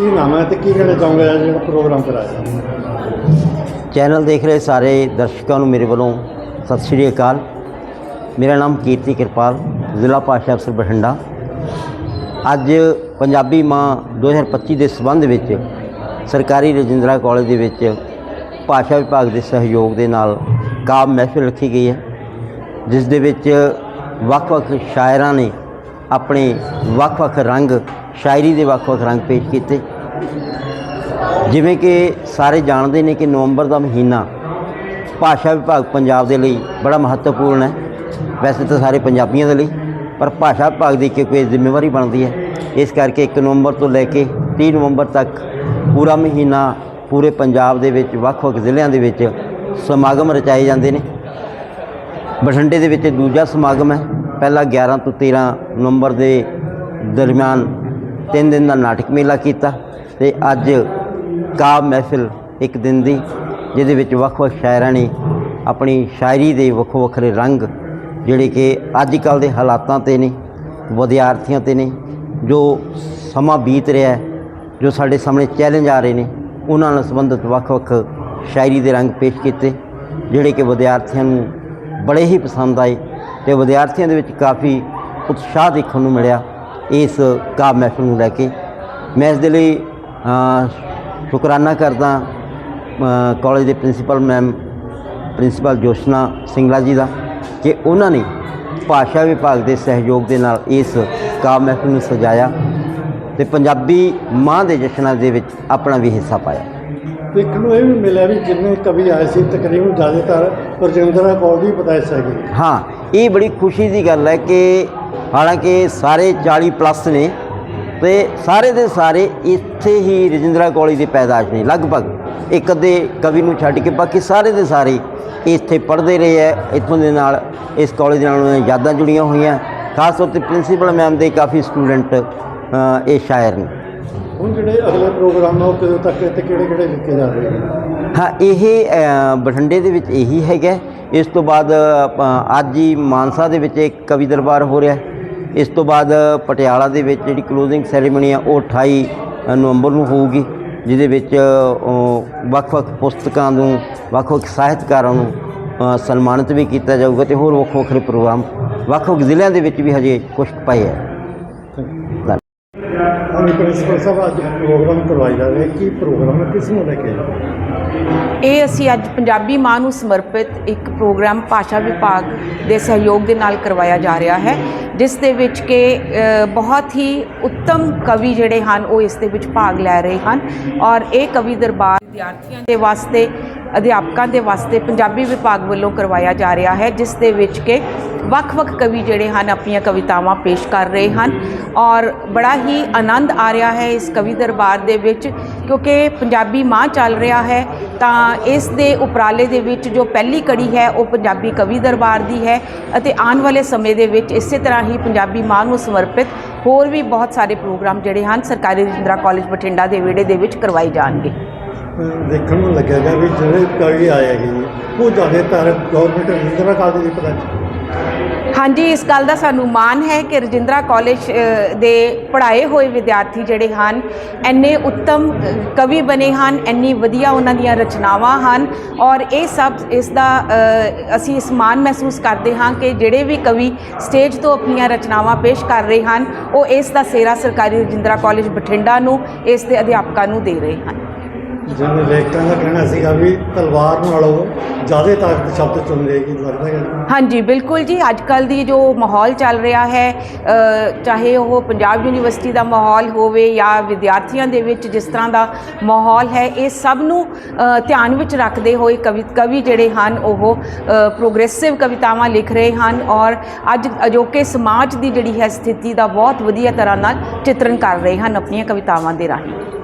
ਕੀ ਨਾਮ ਹੈ ਤੇ ਕੀ ਕਹਿਣਾ ਚਾਹੁੰਗੇ ਅੱਜ ਜਿਹੜਾ ਪ੍ਰੋਗਰਾਮ ਕਰਾਇਆ ਚੈਨਲ ਦੇਖ ਰਹੇ ਸਾਰੇ ਦਰਸ਼ਕਾਂ ਨੂੰ ਮੇਰੇ ਵੱਲੋਂ ਸਤਿ ਸ਼੍ਰੀ ਅਕਾਲ। ਮੇਰਾ ਨਾਮ ਕੀਰਤੀ ਕਿਰਪਾਲ, ਜ਼ਿਲ੍ਹਾ ਭਾਸ਼ਾ ਅਫਸਰ ਬਠਿੰਡਾ। ਅੱਜ ਪੰਜਾਬੀ ਮਾਂ 2025 ਦੇ ਸੰਬੰਧ ਵਿੱਚ ਸਰਕਾਰੀ ਰਜਿੰਦਰਾ ਕਾਲਜ ਦੇ ਵਿੱਚ ਭਾਸ਼ਾ ਵਿਭਾਗ ਦੇ ਸਹਿਯੋਗ ਦੇ ਨਾਲ ਕਾਵਿ ਮਹਿਫਿਲ ਰੱਖੀ ਗਈ ਹੈ, ਜਿਸ ਦੇ ਵਿੱਚ ਵੱਖ-ਵੱਖ ਸ਼ਾਇਰਾਂ ਨੇ ਆਪਣੇ ਵੱਖ-ਵੱਖ ਰੰਗ ਸ਼ਾਇਰੀ ਦੇ ਵੱਖ-ਵੱਖ ਰੰਗ ਪੇਸ਼ ਕੀਤੇ। ਜਿਵੇਂ ਕਿ ਸਾਰੇ ਜਾਣਦੇ ਨੇ ਕਿ ਨਵੰਬਰ ਦਾ ਮਹੀਨਾ ਭਾਸ਼ਾ ਵਿਭਾਗ ਪੰਜਾਬ ਦੇ ਲਈ ਬੜਾ ਮਹੱਤਵਪੂਰਨ ਹੈ। ਵੈਸੇ ਤਾਂ ਸਾਰੇ ਪੰਜਾਬੀਆਂ ਦੇ ਲਈ, ਪਰ ਭਾਸ਼ਾ ਵਿਭਾਗ ਦੀ ਇੱਕ ਕੋਈ ਜ਼ਿੰਮੇਵਾਰੀ ਬਣਦੀ ਹੈ। ਇਸ ਕਰਕੇ 1 ਨਵੰਬਰ ਤੋਂ ਲੈ ਕੇ 30 ਨਵੰਬਰ ਤੱਕ ਪੂਰਾ ਮਹੀਨਾ ਪੂਰੇ ਪੰਜਾਬ ਦੇ ਵਿੱਚ ਵੱਖ-ਵੱਖ ਜ਼ਿਲ੍ਹਿਆਂ ਦੇ ਵਿੱਚ ਸਮਾਗਮ ਰਚਾਏ ਜਾਂਦੇ ਨੇ। ਬਠਿੰਡੇ ਦੇ ਵਿੱਚ ਦੂਜਾ ਸਮਾਗਮ ਹੈ। ਪਹਿਲਾ 11 ਤੋਂ 13 ਨਵੰਬਰ ਦੇ ਦਰਮਿਆਨ ਤਿੰਨ ਦਿਨ ਦਾ ਨਾਟਕ ਮੇਲਾ ਕੀਤਾ ਤੇ ਅੱਜ ਕਾਵਿ ਮਹਿਫਿਲ ਇੱਕ ਦਿਨ ਦੀ, ਜਿਹਦੇ ਵਿੱਚ ਵੱਖ-ਵੱਖ ਸ਼ਾਇਰਾਂ ਨੇ ਆਪਣੀ ਸ਼ਾਇਰੀ ਦੇ ਵੱਖੋ ਵੱਖਰੇ ਰੰਗ, ਜਿਹੜੇ ਕਿ ਅੱਜ ਕੱਲ ਦੇ ਹਾਲਾਤਾਂ ਤੇ ਨੇ, ਵਿਦਿਆਰਥੀਆਂ ਤੇ ਨੇ, ਜੋ ਸਮਾਂ ਬੀਤ ਰਿਹਾ ਹੈ, ਜੋ ਸਾਡੇ ਸਾਹਮਣੇ ਚੈਲੰਜ ਆ ਰਹੇ ਨੇ, ਉਹਨਾਂ ਨਾਲ ਸੰਬੰਧਿਤ ਵੱਖ-ਵੱਖ ਸ਼ਾਇਰੀ ਦੇ ਰੰਗ ਪੇਸ਼ ਕੀਤੇ, ਜਿਹੜੇ ਕਿ ਵਿਦਿਆਰਥੀਆਂ ਨੂੰ ਬੜੇ ਹੀ ਪਸੰਦ ਆਏ ਤੇ ਵਿਦਿਆਰਥੀਆਂ ਦੇ ਵਿੱਚ ਕਾਫੀ ਉਤਸ਼ਾਹ ਦੇਖਣ ਨੂੰ ਮਿਲਿਆ। ਇਸ ਕਾਵਿ ਮਹਿਫਿਲ ਨੂੰ ਲੈ ਕੇ। ਮੈਂ ਇਸ ਦੇ ਲਈ ਸ਼ੁਕਰਾਨਾ ਕਰਦਾ ਕਾਲਜ ਦੇ principal ma'am principal Joshna Singla ji ਦਾ ਕਿ ਉਹਨਾਂ ਨੇ ਭਾਸ਼ਾ ਵਿਭਾਗ ਦੇ ਸਹਿਯੋਗ ਦੇ ਨਾਲ ਇਸ ਕਾਵਿ ਮਹਿਫਿਲ ਨੂੰ ਸਜਾਇਆ ਤੇ ਪੰਜਾਬੀ ਮਾਂ ਦੇ ਜਸ਼ਨਾਂ ਦੇ ਵਿੱਚ ਆਪਣਾ ਵੀ ਹਿੱਸਾ ਪਾਇਆ। ਦੇਖਣ ਨੂੰ ਇਹ ਵੀ ਮਿਲਿਆ ਵੀ ਜਿੰਨੇ ਕਵੀ ਆਏ ਸੀ ਤਕਰੀਬਨ ਜ਼ਿਆਦਾਤਰ ਰਜਿੰਦਰਾ ਕਾਲਜ ਹੀ ਬਤਾਏ ਸੀਗੇ ਹਾਂ ਇਹ ਬੜੀ ਖੁਸ਼ੀ ਦੀ ਗੱਲ ਹੈ ਕਿ ਹਾਲਾਂਕਿ ਸਾਰੇ 40 ਪਲੱਸ ਨੇ ਤੇ ਸਾਰੇ ਦੇ ਸਾਰੇ ਇੱਥੇ ਹੀ ਰਜਿੰਦਰਾ ਕਾਲਜ ਦੇ ਪੈਦਾਸ਼ ਨੇ। ਲਗਭਗ ਇੱਕ ਅੱਧੇ ਕਵੀ ਨੂੰ ਛੱਡ ਕੇ ਬਾਕੀ ਸਾਰੇ ਦੇ ਸਾਰੇ ਇੱਥੇ ਪੜ੍ਹਦੇ ਰਹੇ ਹੈ। ਇੱਥੋਂ ਦੇ ਨਾਲ ਇਸ ਕਾਲਜ ਦੇ ਨਾਲ ਉਹਨਾਂ ਯਾਦਾਂ ਜੁੜੀਆਂ ਹੋਈਆਂ। ਖਾਸ ਤੌਰ ਤੇ ਪ੍ਰਿੰਸੀਪਲ ਮੈਮ ਦੇ ਕਾਫੀ ਸਟੂਡੈਂਟ ਇਹ ਸ਼ਾਇਰ ਨੇ। ਹੁਣ ਜਿਹੜੇ ਅਗਲੇ ਪ੍ਰੋਗਰਾਮ ਆ ਉਹ ਕਦੋਂ ਤੱਕ ਤੇ ਕਿਹੜੇ ਕਿਹੜੇ ਲਿਖੇ ਜਾ ਰਹੇ ਨੇ? ਹਾਂ ਇਹ ਬਠਿੰਡੇ ਦੇ ਵਿੱਚ ਇਹੀ ਹੈਗਾ। ਇਸ ਤੋਂ ਬਾਅਦ ਅੱਜ ਹੀ ਮਾਨਸਾ ਦੇ ਵਿੱਚ ਇੱਕ ਕਵੀ ਦਰਬਾਰ ਹੋ ਰਿਹਾ ਹੈ। ਇਸ ਤੋਂ ਬਾਅਦ ਪਟਿਆਲਾ ਦੇ ਵਿੱਚ ਜਿਹੜੀ ਕਲੋਜ਼ਿੰਗ ਸੈਰੇਮਨੀ ਆ, ਉਹ 28 ਨਵੰਬਰ ਨੂੰ ਹੋਊਗੀ, ਜਿਹਦੇ ਵਿੱਚ ਵੱਖ-ਵੱਖ ਪੁਸਤਕਾਂ ਨੂੰ, ਵੱਖ-ਵੱਖ ਸਾਹਿਤਕਾਰਾਂ ਨੂੰ ਸਨਮਾਨਿਤ ਵੀ ਕੀਤਾ ਜਾਊਗਾ ਤੇ ਹੋਰ ਵੱਖ ਵੱਖਰੇ ਪ੍ਰੋਗਰਾਮ, ਵੱਖ-ਵੱਖ ਜ਼ਿਲ੍ਹਿਆਂ ਦੇ ਵਿੱਚ ਵੀ ਹਜੇ ਕੁਝ ਪਏ ਹੈ ਹਾਂਜੀ ਪ੍ਰਿੰਸੀਪਲ ਸਾਹਿਬ ਅੱਜ ਪ੍ਰੋਗਰਾਮ ਕਰਵਾਇਆ ਜਾ ਰਿਹਾ ਕੀ ਪ੍ਰੋਗਰਾਮ ਹੈ? ਕਿਸ ਨੂੰ ਲੈ ਕੇ? ਇਹ ਅਸੀਂ ਅੱਜ ਪੰਜਾਬੀ ਮਾਂ ਨੂੰ ਸਮਰਪਿਤ ਇੱਕ ਪ੍ਰੋਗਰਾਮ ਭਾਸ਼ਾ ਵਿਭਾਗ ਦੇ ਸਹਿਯੋਗ ਦੇ ਨਾਲ ਕਰਵਾਇਆ ਜਾ ਰਿਹਾ ਹੈ, ਜਿਸ ਦੇ ਵਿੱਚ ਕਿ ਬਹੁਤ ਹੀ ਉੱਤਮ ਕਵੀ ਜਿਹੜੇ ਹਨ, ਉਹ ਇਸ ਦੇ ਵਿੱਚ ਭਾਗ ਲੈ ਰਹੇ ਹਨ ਔਰ ਇਹ ਕਵੀ ਦਰਬਾਰ ਵਿਦਿਆਰਥੀਆਂ ਦੇ ਵਾਸਤੇ ਅਧਿਆਪਕਾਂ ਦੇ ਵਾਸਤੇ ਪੰਜਾਬੀ ਵਿਭਾਗ ਵੱਲੋਂ ਕਰਵਾਇਆ ਜਾ ਰਿਹਾ ਹੈ, ਜਿਸ ਦੇ ਵਿੱਚ ਕਿ ਵੱਖ-ਵੱਖ ਕਵੀ ਜਿਹੜੇ ਹਨ ਆਪਣੀਆਂ ਕਵਿਤਾਵਾਂ ਪੇਸ਼ ਕਰ ਰਹੇ ਹਨ ਔਰ ਬੜਾ ਹੀ ਆਨੰਦ ਆ ਰਿਹਾ ਹੈ ਇਸ ਕਵੀ ਦਰਬਾਰ ਦੇ ਵਿੱਚ, ਕਿਉਂਕਿ ਪੰਜਾਬੀ ਮਾਂ ਚੱਲ ਰਿਹਾ ਹੈ, ਤਾਂ ਇਸ ਦੇ ਉਪਰਾਲੇ ਦੇ ਵਿੱਚ ਜੋ ਪਹਿਲੀ ਕੜੀ ਹੈ ਉਹ ਪੰਜਾਬੀ ਕਵੀ ਦਰਬਾਰ ਦੀ ਹੈ ਅਤੇ ਆਉਣ ਵਾਲੇ ਸਮੇਂ ਦੇ ਵਿੱਚ ਇਸੇ ਤਰ੍ਹਾਂ ਹੀ ਪੰਜਾਬੀ ਮਾਂ ਨੂੰ ਸਮਰਪਿਤ ਹੋਰ ਵੀ ਬਹੁਤ ਸਾਰੇ ਪ੍ਰੋਗਰਾਮ ਜਿਹੜੇ ਹਨ ਸਰਕਾਰੀ ਰਜਿੰਦਰਾ ਕਾਲਜ ਬਠਿੰਡਾ ਦੇ ਵਿਹੜੇ ਦੇ ਵਿੱਚ ਕਰਵਾਏ ਜਾਣਗੇ। ਦੇਖਣ ਨੂੰ ਲੱਗੇਗਾ ਵੀ ਜਿਹੜੇ ਕਵੀ ਆਏ ਉਹ ਜ਼ਿਆਦਾਤਰ ਗਵਰਨਮੈਂਟ ਰਜਿੰਦਰਾ ਕਾਲਜ ਦੀ ਪਤਾ ਹਾਂਜੀ, ਇਸ ਗੱਲ ਦਾ ਸਾਨੂੰ ਮਾਣ ਹੈ ਕਿ ਰਜਿੰਦਰਾ ਕਾਲਜ ਦੇ ਪੜ੍ਹਾਏ ਹੋਏ ਵਿਦਿਆਰਥੀ ਜਿਹੜੇ ਹਨ, ਇੰਨੇ ਉੱਤਮ ਕਵੀ ਬਣੇ ਹਨ, ਇੰਨੀ ਵਧੀਆ ਉਹਨਾਂ ਦੀਆਂ ਰਚਨਾਵਾਂ ਹਨ ਔਰ ਇਹ ਸਭ ਇਸ ਦਾ ਅਸੀਂ ਇਸ ਮਾਣ ਮਹਿਸੂਸ ਕਰਦੇ ਹਾਂ ਕਿ ਜਿਹੜੇ ਵੀ ਕਵੀ ਸਟੇਜ ਤੋਂ ਆਪਣੀਆਂ ਰਚਨਾਵਾਂ ਪੇਸ਼ ਕਰ ਰਹੇ ਹਨ, ਉਹ ਇਸ ਦਾ ਸੇਰਾ ਸਰਕਾਰੀ ਰਜਿੰਦਰਾ ਕਾਲਜ ਬਠਿੰਡਾ ਨੂੰ, ਇਸ ਦੇ ਅਧਿਆਪਕਾਂ ਨੂੰ ਦੇ ਰਹੇ ਹਨ। ਜਿਵੇਂ ਲੇਖਕਾਂ ਦਾ ਕਹਿਣਾ ਸੀਗਾ ਵੀ ਤਲਵਾਰ ਨਾਲੋਂ ਜ਼ਿਆਦਾ ਤਾਕਤ ਸ਼ਬਦ ਚੁਣ ਲਏਗੀ ਲੱਗਦਾ ਹੈ ਹਾਂਜੀ, ਬਿਲਕੁਲ ਜੀ। ਅੱਜ ਕੱਲ ਦੀ ਜੋ ਮਾਹੌਲ ਚੱਲ ਰਿਹਾ ਹੈ ਚਾਹੇ ਉਹ ਪੰਜਾਬ ਯੂਨੀਵਰਸਿਟੀ ਦਾ ਮਾਹੌਲ ਹੋਵੇ ਜਾਂ ਵਿਦਿਆਰਥੀਆਂ ਦੇ ਵਿੱਚ ਜਿਸ ਤਰ੍ਹਾਂ ਦਾ ਮਾਹੌਲ ਹੈ, ਇਹ ਸਭ ਨੂੰ ਧਿਆਨ ਵਿੱਚ ਰੱਖਦੇ ਹੋਏ ਕਵੀ ਕਵੀ ਜਿਹੜੇ ਹਨ, ਉਹ ਪ੍ਰੋਗਰੈਸਿਵ ਕਵਿਤਾਵਾਂ ਲਿਖ ਰਹੇ ਹਨ ਔਰ ਅੱਜ ਅਜੋਕੇ ਸਮਾਜ ਦੀ ਜਿਹੜੀ ਹੈ ਸਥਿਤੀ ਦਾ ਬਹੁਤ ਵਧੀਆ ਤਰ੍ਹਾਂ ਨਾਲ ਚਿੱਤਰਨ ਕਰ ਰਹੇ ਹਨ ਆਪਣੀਆਂ ਕਵਿਤਾਵਾਂ ਦੇ ਰਾਹੀਂ।